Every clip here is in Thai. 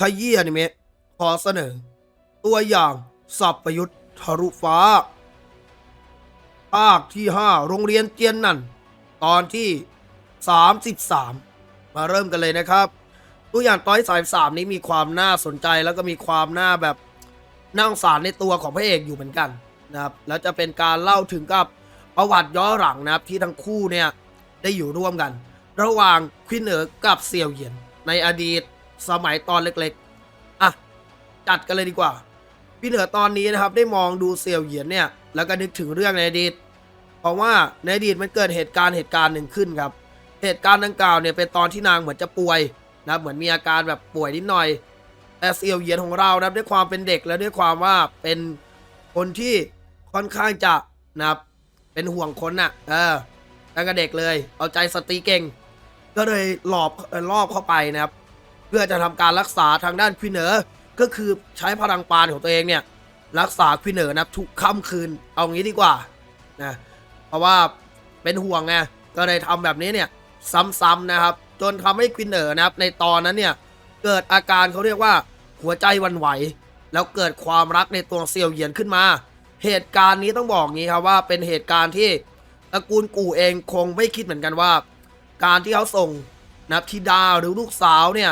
ขยี้อนิเมะขอเสนอ ตัวอย่างสับประยุทธ์ทะลุฟ้า ภาคที่ 5 โรงเรียนเจียนนันตอนที่ 33 มาเริ่มกันเลยนะครับ ตัวอย่างตอนที่33 นี้มีความน่าสนใจแล้วก็มีความน่าแบบน่าสงสารในตัวของพระเอกอยู่เหมือนกันนะครับ แล้วจะเป็นการเล่าถึงกับประวัติย้อนหลังนะครับที่ทั้งคู่เนี่ยได้อยู่ร่วมกัน ระหว่างควินเหนอกับเซียวเหยียนในอดีต สมัยตอนเล็กๆ อะ จัดกันเลยดีกว่า พี่เหนือตอนนี้นะครับได้มองดูเซียวเหยียนเนี่ย แล้วก็นึกถึงเรื่องในอดีต เพราะว่าในอดีตมันเกิดเหตุการณ์เหตุการณ์หนึ่งขึ้นครับ เหตุการณ์ดังกล่าวเนี่ยเป็นตอนที่นางเหมือนจะป่วยนะเหมือนมีอาการแบบป่วยนิดหน่อยแต่เซียวเหยียนของเรานะครับด้วยความเป็นเด็กและด้วยความว่าเป็นคนที่ค่อนข้างจะนะครับเป็นห่วงคนน่ะ เออตั้งแต่เด็กเลย เอาใจสตรีเก่ง ก็เลยหลอบเอ่อรอบเข้าไปนะครับ เพื่อจะทำการรักษาทางด้านควินเนอร์ก็คือใช้พลังปานของตัวเองเนี่ยรักษาควินเนอร์นับทุกค่ำคืนเอางี้ดีกว่านะเพราะว่าเป็นห่วงไงก็เลยทำแบบนี้เนี่ยซ้ำๆนะครับ จนทำให้ควินเนอร์นะครับในตอนนั้นเนี่ยเกิดอาการเขาเรียกว่าหัวใจวันไหว แล้วเกิดความรักในตัวเซียวเหยียนขึ้นมา เหตุการณ์นี้ต้องบอกงี้ครับว่าเป็นเหตุการณ์ที่ตระกูลกู่เองคงไม่คิดเหมือนกันว่า การที่เขาส่งนับธิดาหรือลูกสาวเนี่ย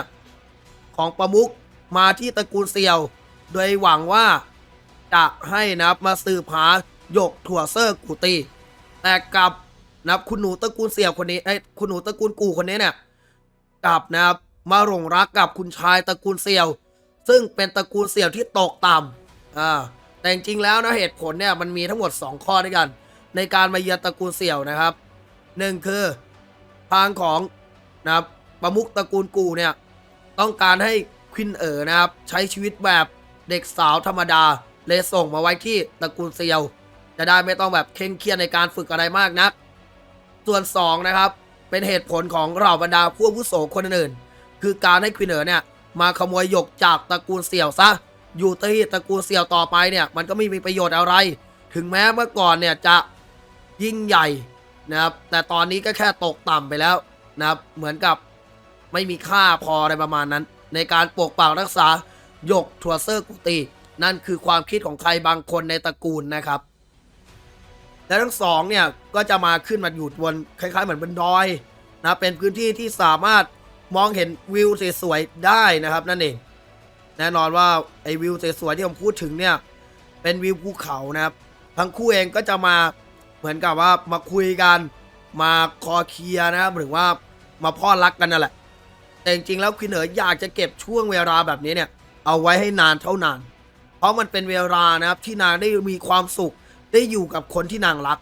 ของประมุกมาที่ตระกูลเซียว โดยหวังว่าจะให้นับมาสืบหาหยกถั่วเซอร์กูตีแต่กลับนะครับคุณหนูตระกูลเสี่ยวคนนี้ไอ้คุณหนูตระกูลกูคนนี้เนี่ยกลับนะครับมาหลงรักกับคุณชายตระกูลเสี่ยว ซึ่งเป็นตระกูลเสี่ยวที่ตกต่ำอ่าแต่จริงแล้วนะเหตุผลเนี่ยมันมีทั้งหมด 2 ข้อด้วยกัน ในการมาเยือนตระกูลเสี่ยวนะครับหนึ่งคือทางของนะประมุกตระกูลกูเนี่ย ต้องการให้ควินเอ๋อนะครับ ใช้ชีวิตแบบเด็กสาวธรรมดา เลยส่งมาไว้ที่ตระกูลเซียว จะได้ไม่ต้องแบบเคร่งเครียดในการฝึกอะไรมากนัก ส่วน 2 นะครับ เป็นเหตุผลของเหล่าบรรดาผู้วุโสคนอื่นๆคือการให้ควินเอ๋อเนี่ยมาขโมยหยกจากตระกูลเสี่ยวซะ อยู่ที่ตระกูลเสี่ยวต่อไปเนี่ยมันก็ไม่มีประโยชน์อะไร ถึงแม้เมื่อก่อนเนี่ยจะยิ่งใหญ่นะครับ แต่ตอนนี้ก็แค่ตกต่ำไปแล้วนะครับ เหมือนกับ ไม่มีค่าพออะไรประมาณนั้น ในการปกปักรักษาหยกทัวเซอร์กุตี นั่นคือความคิดของใครบางคนในตระกูลนะครับ และทั้งสองเนี่ยก็จะมาขึ้นมาอยู่บนคล้ายๆเหมือนบนดอยนะเป็นพื้นที่ที่สามารถมองเห็นวิวสวยๆได้นะครับนั่นเองแน่นอนว่าไอ้วิวสวยๆที่ผมพูดถึงเนี่ยเป็นวิวภูเขานะครับ ทั้งคู่เองก็จะมาเหมือนกับว่ามาคุยกัน มาคอเคลียนะครับหรือว่ามาพ่อรักกันนั่นแหละ แต่จริงๆแล้วควินเหนออยากจะเก็บช่วงเวลาแบบนี้เนี่ย เอาไว้ให้นานเท่านาน เพราะมันเป็นเวลานะครับที่นางได้มีความสุขได้อยู่กับคนที่นางรัก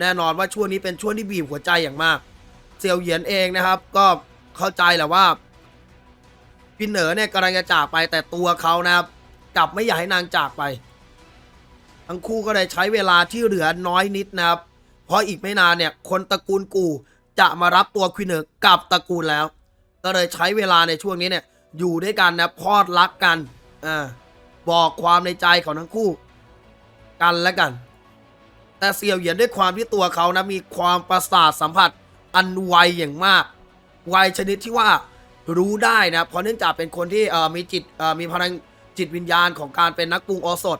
แน่นอนว่าช่วงนี้เป็นช่วงที่บีบหัวใจอย่างมาก เซียวเหยียนเองนะครับ ก็เข้าใจแหละว่าควินเหนอเนี่ยกำลังจะจากไปแต่ตัวเขานะครับ กลับไม่อยากให้นางจากไป ทั้งคู่ก็ได้ใช้เวลาที่เหลือน้อยนิดนะครับ เพราะอีกไม่นานเนี่ย คนตระกูลกูจะมารับตัวควินเหนอกลับตระกูลแล้ว ก็เลยใช้เวลาในช่วงนี้เนี่ย อยู่ด้วยกันนะพอดรักกันอ่าบอกความในใจของทั้งคู่ กันและกัน แต่เซียวเหยียนด้วยความที่ตัวเขานะมีความประสาทสัมผัสอันไวอย่างมาก ไวชนิดที่ว่ารู้ได้นะเพราะเนื่องจากเป็นคนที่มีจิตมีพลังจิตวิญญาณของการเป็นนักปรุงโอสถ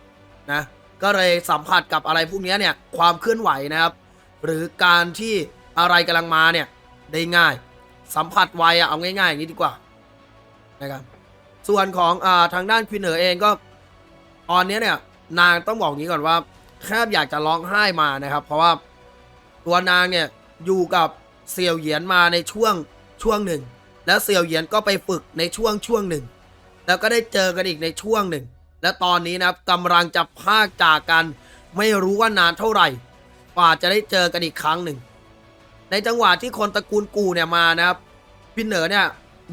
นะก็เลยสัมผัสกับอะไรพวกนี้เนี่ยความเคลื่อนไหวนะครับ หรือการที่อะไรกำลังมาเนี่ยได้ง่าย สัมผัสไวอะเอาง่ายๆอย่างนี้ดีกว่านะครับส่วนของอทางด้านควินเหนอเองก็ตอนนี้เนี่ย นางต้องบอกงนี้ก่อนว่าแทบอยากจะร้องไห้มานะครับ เพราะว่าตัวนางเนี่ยอยู่กับเซียวเหยียนมาในช่วงช่วงหนึ่ง แล้วเซียวเหยียนก็ไปฝึกในช่วงช่วงหนึ่ง แล้วก็ได้เจอกันอีกในช่วงหนึ่ง และตอนนี้นะครับกำลังจะพากจากกัน ไม่รู้ว่านานเท่าไหร่กว่าจะได้เจอกันอีกครั้งหนึ่ง ในจังหวะที่คนตระกูลกูเนี่ยมานะครับพี่เหนือเนี่ย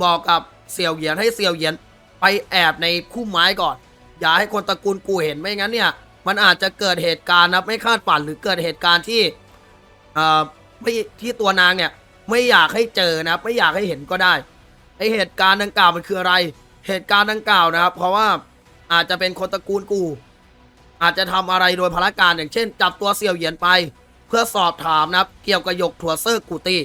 บอกกับเสี่ยวเหยียนให้เสี่ยวเหยียนไปแอบในพุ่ไม้ก่อน อย่าให้คนตระกูลกูเห็นไม่งั้นเนี่ย มันอาจจะเกิดเหตุการณ์นะครับไม่คาดฝันหรือเกิดเหตุการณ์ที่เอ่อไม่ที่ตัวนางเนี่ยไม่อยากให้เจอนะครับไม่อยากให้เห็นก็ได้ไอเหตุการณ์ดังกล่าวมันคืออะไร เหตุการณ์ดังกล่าวนะครับ เพราะว่าอาจจะเป็นคนตระกูลกู อาจจะทำอะไรโดยพละการอย่างเช่น จับตัวเสี่ยวเหยียนไป เพื่อสอบถามนะครับ เกี่ยวกับหยกถั่วเซอร์กูตี้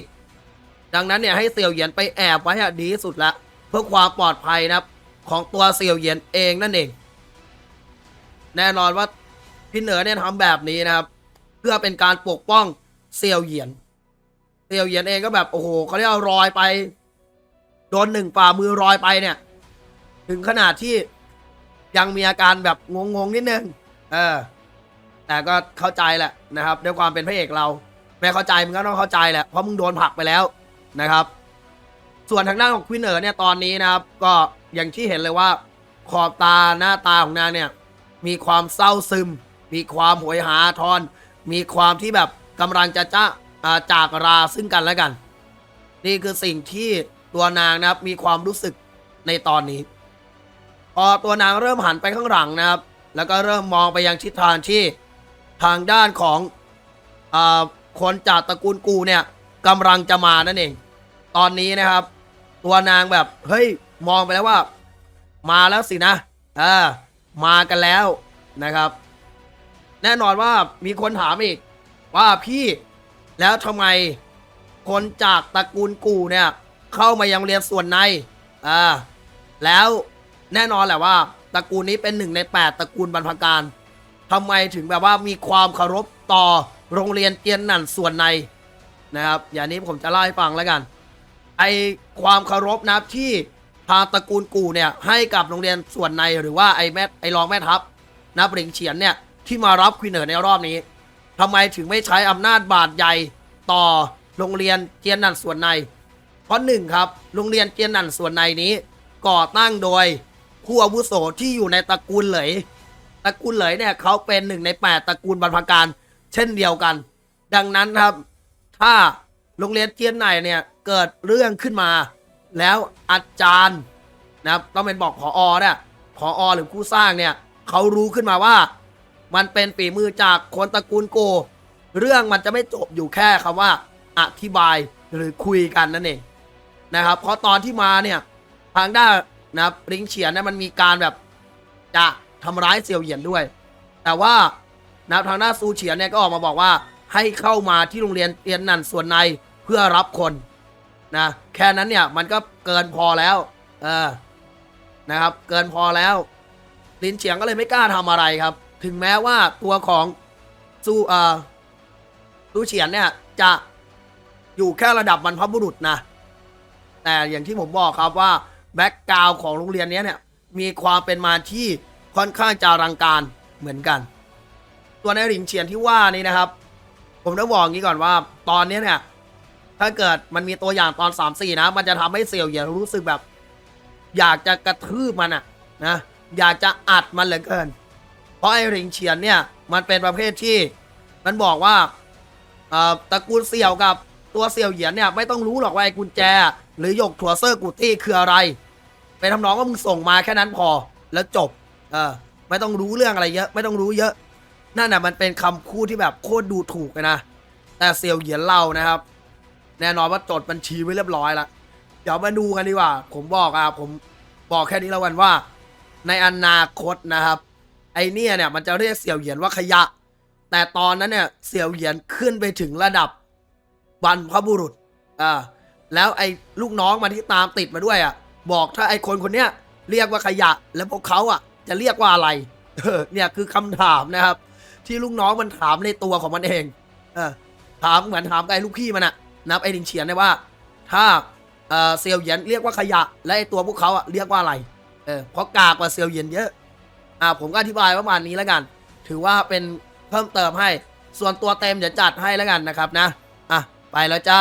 ดังนั้นเนี่ยให้เสี่ยวเหยียนไปแอบไว้อะดีที่สุดละเพื่อความปลอดภัยนะครับ ของตัวเสี่ยวเหยียนเองนั่นเอง แน่นอนว่าพี่เหนือเนี่ยทำแบบนี้นะครับ เพื่อเป็นการปกป้องเสี่ยวเหยียนเสี่ยวเหยียนเองก็แบบโอ้โหเขาเรียกรอยไปโดนหนึ่งฝ่ามือรอยไปเนี่ย ถึงขนาดที่ยังมีอาการแบบงงๆนิดนึง เออ แต่ก็เข้าใจแหละนะครับด้วยความเป็นพระเอกเราไม่เข้าใจมึงก็ต้องเข้าใจแหละเพราะมึงโดนผลักไปแล้วนะครับ ส่วนทางด้านของควินเนอร์เนี่ยตอนนี้นะครับก็อย่างที่เห็นเลยว่า ขอบตาหน้าตาของนางเนี่ยมีความเศร้าซึม มีความโหยหาทอน มีความที่แบบกำลังจะจะอาจากราซึ่งกันและกัน นี่คือสิ่งที่ตัวนางนะครับมีความรู้สึกในตอนนี้พอตัวนางเริ่มหันไปข้างหลังนะครับ แล้วก็เริ่มมองไปยังทิศทางที่ ทางด้านของอาคนจากตระกูลกูเนี่ยกำลังจะมานั่นเอง ตอนนี้นะครับ ตัวนางแบบเฮ้ยมองไปแล้วว่า มาแล้วสินะเออมากันแล้วนะครับ แน่นอนว่ามีคนถามอีก ว่าพี่แล้วทำไมคนจากตระกูลกูเนี่ย เข้ามายังเรียนส่วนในอ่าแล้วแน่นอนแหละว่าตระกูลนี้เป็นหนึ่งในแปดตระกูลบรรพการ ทำไมถึงแบบว่ามีความเคารพต่อโรงเรียนเกียนหนันส่วนในนะครับ อย่างนี้ผมจะเล่าให้ฟังแล้วกัน ไอความเคารพนะครับที่ทางตระกูลกูเนี่ยให้กับโรงเรียนส่วนในหรือว่าไอแม่ไอรองแม่ทัพนะปริงเฉียนเนี่ยที่มารับควินเนอร์ในรอบนี้ทำไมถึงไม่ใช้อำนาจบาดใหญ่ต่อโรงเรียนเจียนนันส่วนใน เพราะหนึ่งครับโรงเรียนเจียนนันส่วนในนี้ ก่อตั้งโดยผู้อาวุโสที่อยู่ในตระกูลเหลย ตระกูลเหลยเนี่ยเขาเป็นหนึ่งในแปดตระกูลบรรพการเช่นเดียวกัน ดังนั้นครับ ถ้าโรงเรียนเจียนไหนเนี่ยเกิดเรื่องขึ้นมา แล้วอาจารย์นะครับต้องเป็นบอกผออเนี่ยผออหรือผู้สร้างเนี่ยเขารู้ขึ้นมาว่า มันเป็นฝีมือจากคนตระกูลโก เรื่องมันจะไม่จบอยู่แค่คำว่า อธิบายหรือคุยกันนั่นเองนะครับ เพราะตอนที่มาเนี่ยทางด้านนะครับริงเฉียนเนี่ยมันมีการแบบจะ ทำร้ายเซียวเหยียนด้วย แต่ว่านับทางด้าซูเฉียนเนี่ยก็ออกมาบอกว่าให้เข้ามาที่โรงเรียนเตียนนันส่วนในเพื่อรับคนนะแค่นั้นเนี่ยมันก็เกินพอแล้ว เออนะครับ เกินพอแล้วลินเฉียงก็เลยไม่กล้าทำอะไรครับ ถึงแม้ว่าตัวของซูเอ่อซูเฉียนเนี่ยจะอยู่แค่ระดับบรรพบุรุษนะ แต่อย่างที่ผมบอกครับว่าแบ็กกราวของโรงเรียนนี้เนี่ยมีความเป็นมาที่ ค่อนข้างจะอลังการเหมือนกัน ตัวในหลิงเฉียนที่ว่านี่นะครับ ผมต้องบอกงนี้ก่อนว่า ตอนนี้เนี่ย ถ้าเกิดมันมีตัวอย่างตอน3 4นะ มันจะทำให้เสี่ยวเหยียนรู้สึกแบบ อยากจะกระทืบมันอะนะอยากจะอัดมันเหลือเกิน เพราะไอ้หลิงเฉียนเนี่ย มันเป็นประเภทที่ มันบอกว่าตระกูลเสี่ยวกับตัวเสี่ยวเหยียนเนี่ยไม่ต้องรู้หรอกว่าไอ้กุญแจ หรือหยกถั่วเซอร์กูตี้คืออะไร ไปทำน้องว่ามึงส่งมาแค่นั้นพอแล้วจบ เออ ไม่ต้องรู้เรื่องอะไรเยอะ ไม่ต้องรู้เยอะ นั่นน่ะมันเป็นคำพูดที่แบบโคตรดูถูกเลยนะ แต่เซียวเหยียนเล่านะครับ แน่นอนว่าจดบัญชีไว้เรียบร้อยล้วเดี๋ยวมาดูกันดีกว่า ผมบอกอะผมบอกแค่นี้แล้วกันว่า ในอนาคตนะครับ ไอเนี่ยเนี่ยมันจะเรียกเสี่ยวเหยียนว่าขยะ แต่ตอนนั้นเนี่ยเสี่ยวเหยียนขึ้นไปถึงระดับบรรพบุรุษอ่าแล้วไอ้ลูกน้องมันที่ตามติดมาด้วยอะบอกถ้าไอ้คนคนเนี้ยเรียกว่าขยะแล้วพวกเขาอะ จะเรียกว่าอะไรเนี่ยคือคำถามนะครับ ที่ลูกน้องมันถามในตัวของมันเองเออถามเหมือนถามไอ้ลูกพี่มันอะนับไอ้ดิงเฉียนได้ว่า ถ้าเออเซียวเยียนเรียกว่าขยะ และไอ้ตัวพวกเขาอะเรียกว่าอะไรเออเพราะกากกว่าเซียวเยียนเยอะอ่าผมก็อธิบายประมาณนี้แล้วกัน ถือว่าเป็นเพิ่มเติมให้ส่วนตัวเต็มเดี๋ยวจัดให้แล้วกันนะครับนะอะไปแล้วจ้า